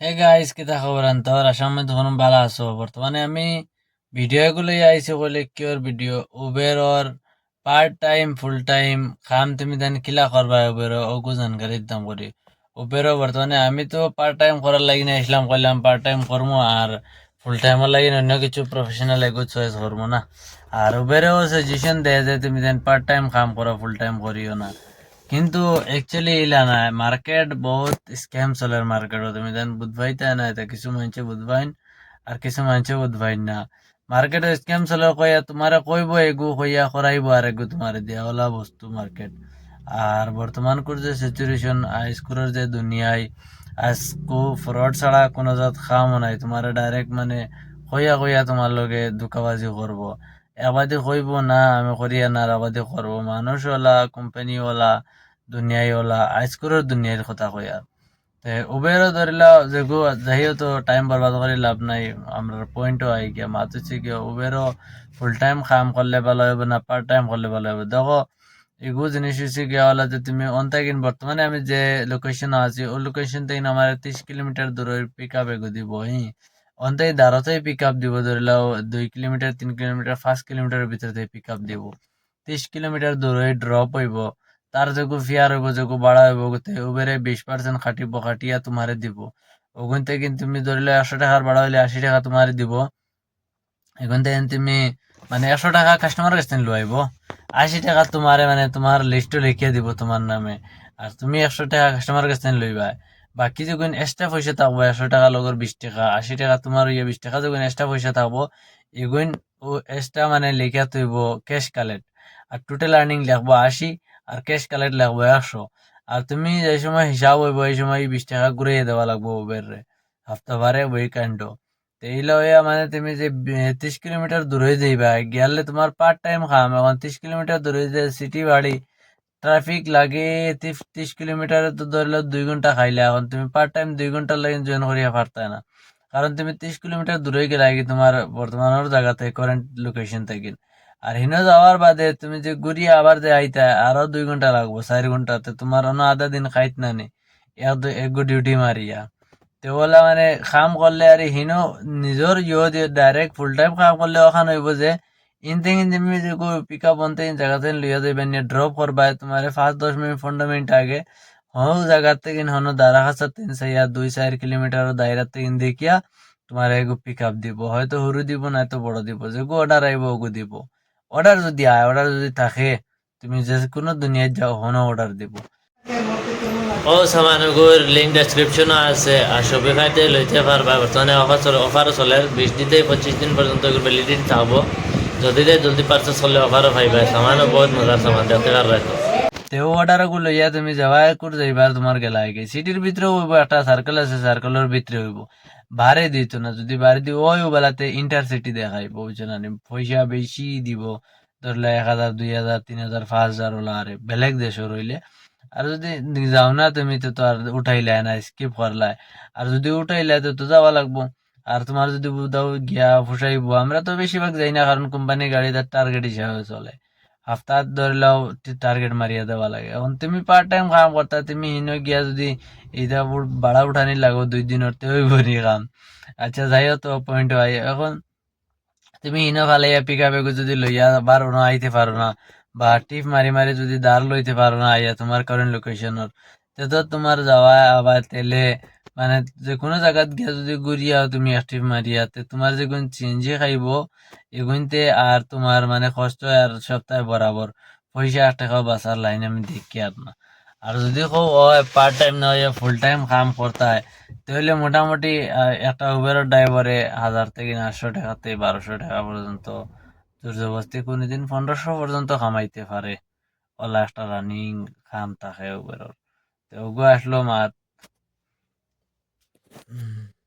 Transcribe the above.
Hey guys কিতা খবর আন্তর আসাম তখন ভালো আছো। বর্তমানে আমি ভিডিও গুলো আইছি বলে কিওর ভিডিও উবের ওর পার্ট টাইম ফুল টাইম কাম তুমি দেন কিলা করবা উবের ওগু জানকারি দিতাম করি। উবেরও বর্তমানে আমি তো পার্ট টাইম করার লাগি না ইসলাম করলাম পার্ট টাইম করব আর ফুল টাইমের লাগি অন্য কিছু প্রফেশনাল এগু চয়েস করব না। আর উবেরেও সাজেশন দেয় যে তুমি দেন পার্ট টাইম কাম করো ফুল টাইম করিও না। কিন্তু একচুয়ালি ইলা না মার্কেট বহুত স্ক্যাম চলের মার্কেট তুমি দেন বুধবাইতে না এটা কিছু মানুষে বুধবাইন আর কিছু মানুষে বুধবাইন না। মার্কেটে স্ক্যাম চলে কইয়া তোমারে কইব এগু কইয়া করাইব আর এগু তোমারে দিয়া ওলা বস্তু মার্কেট আর বর্তমান কোর যে সিচুয়েশন আইসকুরের যে দুনিয়ায় আজকু ফ্রড ছাড়া কোনো জাত খামও নাই। তোমারে ডাইরেক্ট মানে কইয়া কইয়া তোমার লগে দুকাবাজি করব এবাদি কইব না, আমি করিয়া না আবাদি করব। মানুষ ওলা কোম্পানি ওলা দুনিয়াই ওলা আইসকুরের দুনিয়ার কথা কইয়া তে উবেরও ধরিলা যেগু যাইও তো টাইম বরবাদ করে লাভ নাই আমরা পয়েন্টও আই গিয়া মাত হচ্ছে কি উবেরও ফুল টাইম কাম করলে ভালো হবে না পার্ট টাইম করলে ভালো হবে। দেখো এগু জিনিস হচ্ছে গিয়া হলা যে তুমি অন্তাকিন বর্তমানে আমি যে লোকেশন আছি ও লোকেশন থেকে আমার তিরিশ কিলোমিটার দূরের পিক আপ এগু দিব হি। অন্তাই দাঁড়াতেই পিক আপ দিব ধরিলাও দুই কিলোমিটার তিন কিলোমিটার পাঁচ কিলোমিটারের ভিতরে পিক আপ দিব। তিরিশ কিলোমিটার দূরে ড্রপ হইব, তার যোগু ফিয়ার হইব, যোগু বাড়া হইব উবেরে বিশ পার্সেন্ট খাটিব খাটিয়া তোমারে দিব। ওখান থেকে তুমি ধরিলে একশো টাকার বাড়া হইলে আশি টাকা তোমারে দিব। এখন থেকে তুমি মানে একশো টাকা কাস্টমার কাছ থেকে লইব। আশি টাকা তোমারে মানে তোমার লিস্টও লিখিয়ে দিব তোমার নামে। আর তুমি একশো টাকা কাস্টমার কাছ থেকে লইবা। বাকি যখন এক্সট্রা পয়সা থাকব, একশো টাকা লগর বিশ টাকা, আশি টাকা তোমার ইয়ে বিশ টাকা যখন এক্সট্রা পয়সা থাকব, এগুন ও এক্সট্রা মানে লিখা তৈব ক্যাশ কালেক্ট আর টোটাল আর্নিং লিখব আশি, আর ক্যাশ কালেক্ট লিখব একশো। আর তুমি যে সময় হিসাব হইব, এই সময় বিশ টাকা ঘুরিয়ে দেওয়া লাগবো উবের হাফতা বারে বই কাণ্ড। এইলা মানে তুমি যে ত্রিশ কিলোমিটার দূরে যাইবা, গেলে তোমার পার্ট টাইম খাম। এখন ত্রিশ কিলোমিটার দূরে যে সিটি বাড়ি ট্রাফিক লাগে ত্রিশ কিলোমিটার তো ধরলে দুই ঘণ্টা খাইলে, এখন তুমি পার্ট টাইম দুই ঘণ্টার লাগে জয়েন করিয়া পারতে না। কারণ তুমি ত্রিশ কিলোমিটার দূরে গেলে আগে তোমার বর্তমানের জায়গা থেকে কারেন্ট লোকেশন থেকে। আর হিনো যাওয়ার বাদে তুমি যে ঘুরিয়ে আবার যে আইতা, আরও দুই ঘণ্টা লাগবো, চার ঘন্টাতে। তোমার অন্য আধা দিন খাইত না নি, এক ডিউটি মারিয়া। তো বলা মানে কাম করলে আর হিনো নিজের ইয়ে দিয়ে ডাইরেক্ট ফুল টাইম কাম করলে ওখান হইব যে ইনতে তুমি যে পিক আপ বনতে ইন জায়গা থেকে লিয়ে যাবেন ড্রপ করবা তোমার পাঁচ দশ মিনিট পনেরো মিনিট আগে হন জায়গা থেকে হন দাঁড়া খাসা তিন চাইয়া দুই চার কিলোমিটার দায়রা থেকে দেখিয়া তোমার এগো পিক আপ দিব হয়তো সরু দিব না তো বড় দিব যে গো অর্ডার আইব ওগু দিব অর্ডার যদি আয় অর্ডার যদি থাকে তুমি যে কোনো দুনিয়ায় যাও হনো অর্ডার দিব ও সামানগুর লিঙ্ক ডেসক্রিপশনে আছে আর শপিফাইতে লইতে পারবা বর্তমানে অফার চলে অফারও চলে বিশ দিন থেকে পঁচিশ দিন পর্যন্ত ভ্যালিডিটি থাকব যদি দেয় জলদি পারচেস করলে অফারও পাইবা সামানও বহুত মজার সামান দেখতে পারবা তেও অর্ডারগুলো ইয়া তুমি যাওয়া করে যাইবা তোমার গেলা আগে সিটির ভিতরে হইব একটা সার্কেল আছে সার্কেলের ভিতরে হইব। বারে দিত না, যদি বারে দিব ওই বেলাতে ইন্টারসিটি দেখাইব বুঝছ না পয়সা বেশি দিব। ধরলে এক হাজার দুই হাজার তিন হাজার পাঁচ হাজার ওলা আরে বেলেগ দেশ রইলে আর যদি যাও না তুমি, তো আর উঠাইলে না স্কিপ করলাই আর যদি উঠাইলে তো যাওয়া লাগবো। আর তোমার যদি দাও গিয়া ফুসাইব আমরা তো বেশিরভাগ যাই না, কারণ কোম্পানি গাড়ি তার টার্গেট হিসাবে চলে। হাফতাত ধরলেও টার্গেট মারিয়া দেওয়া লাগে। এখন তুমি পার্ট টাইম কাম করতা, তুমি হিনো গিয়া যদি এইটা বাড়া উঠানি লাগো, দুই দিনের তেই ভরি কাম। আচ্ছা যাইও তো পয়েন্ট হয় এখন তুমি হিনো ফালাইয়া পিক আপ যদি লইয়া পারো না, আইতে পারো না, বা টিপ মারি মারি যদি দাঁড় লইতে পারো না, আইয়া তোমার কারেন্ট লোকেশনের তো তোমার যাওয়া আবার তেলে মানে যে কোনো জায়গাত গিয়া যদি ঘুরিয়া তুমি টিপ মারিয়া তে তোমার যেগুন চেঞ্জে খাইব, এগুনতে আর তোমার মানে কষ্ট আর সপ্তাহে বরাবর পয়সা এক টাকা বাঁচার লাইন আমি দেখি আর না আর যদি কো পার্ট টাইম না হয় ফুল টাইম কাম করতে তাহলে মোটামুটি একটা উবেরের ড্রাইভারে হাজার থেকে আটশো টাকা থেকে বারোশো টাকা পর্যন্ত জোরজবস্তি কোনোদিন পনেরোশো পর্যন্ত কামাইতে পারে ওলা একটা রানিং কাম থাকে উবেরের তো, ওগো আসলো মাত। 嗯。